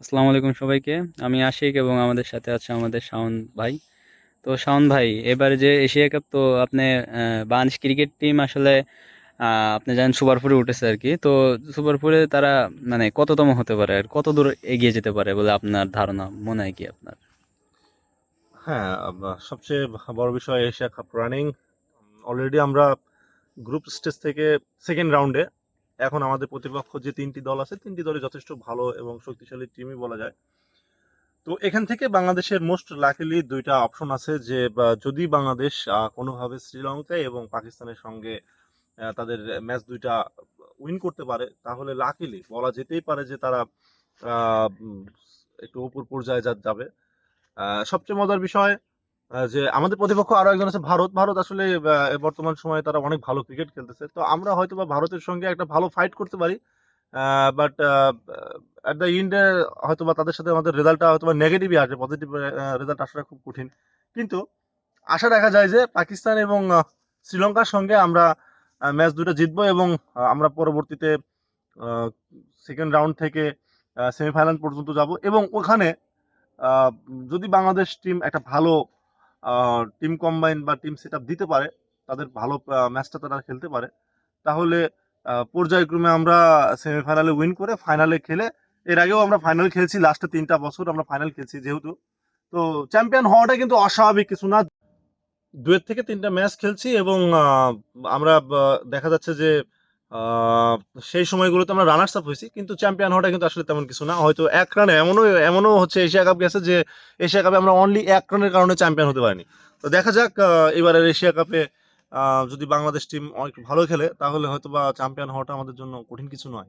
আসসালামু আলাইকুম সবাইকে। আমি আশিক এবং আমাদের সাথে আছে আমাদের শাওন ভাই। তো শাওন ভাই, এবারে যে এশিয়া কাপ, তো আপনি বাংলাদেশ ক্রিকেট টিম আসলে আপনি জানেন সুপার ফোরে উঠেছে আর কি। তো সুপার ফোরে তারা মানে কততম হতে পারে আর কত দূর এগিয়ে যেতে পারে বলে আপনার ধারণা, মনে হয় কি আপনার? হ্যাঁ সবচেয়ে বড় বিষয় এশিয়া কাপ রানিং অলরেডি আমরা গ্রুপ স্টেজ থেকে সেকেন্ড রাউন্ডে এখন আমাদের প্রতিপক্ষ যে তিনটি দল আছে, তিনটি দলই যথেষ্ট ভালো এবং শক্তিশালী টিমই বলা যায়। তো এখান থেকে বাংলাদেশের মোস্ট লাকিলি দুইটা অপশন আছে যে যদি বাংলাদেশ কোনোভাবে শ্রীলঙ্কা এবং পাকিস্তানের সঙ্গে তাদের ম্যাচ দুইটা উইন করতে পারে, তাহলে লাকিলি বলা যেতেই পারে যে তারা একটু উপর পর্যায়ে যাবে। সবচেয়ে মজার বিষয় যে আমাদের প্রতিপক্ষ আরও একজন আছে, ভারত। ভারত আসলে বর্তমান সময়ে তারা অনেক ভালো ক্রিকেট খেলতেছে। তো আমরা হয়তো বা ভারতের সঙ্গে একটা ভালো ফাইট করতে পারি বাট অ্যাট দ্য এন্ডে হয়তো বা তাদের সাথে আমাদের রেজাল্টটা হয়তো বা নেগেটিভই আসবে পজিটিভ রেজাল্ট আসাটা খুব কঠিন। কিন্তু আশা রাখা যায় যে পাকিস্তান এবং শ্রীলঙ্কার সঙ্গে আমরা ম্যাচ দুটো জিতবো এবং আমরা পরবর্তীতে সেকেন্ড রাউন্ড থেকে সেমিফাইনাল পর্যন্ত যাব। এবং ওখানে যদি বাংলাদেশ টিম একটা ভালো টিম কম্বাইন বা টিম সেট দিতে পারে, তাদের ভালো ম্যাচটা তারা খেলতে পারে। তাহলে পর্যায়ক্রমে আমরা সেমিফাইনালে উইন করে ফাইনালে খেলে, এর আগেও আমরা ফাইনাল খেলছি লাস্টে তিনটা বছর আমরা ফাইনাল খেলছি যেহেতু। তো চ্যাম্পিয়ন হওয়াটা কিন্তু অস্বাভাবিক কিছু না। দুয়ের থেকে তিনটা ম্যাচ খেলছি এবং আমরা দেখা যাচ্ছে যে সেই সময়গুলোতে আমরা রানার্স আপ হয়েছি, কিন্তু চ্যাম্পিয়ন হওয়াটা কিন্তু আসলে তেমন কিছু না। হয়তো এক রানে এমনও এমনও হচ্ছে এশিয়া কাপ গেছে যে এশিয়া কাপে আমরা অনলি এক রানের কারণে চ্যাম্পিয়ন হতে পারিনি। তো দেখা যাক এবারের এশিয়া কাপে যদি বাংলাদেশ টিম অনেক ভালো খেলে, তাহলে হয়তো বা চ্যাম্পিয়ন হওয়াটা আমাদের জন্য কঠিন কিছু নয়।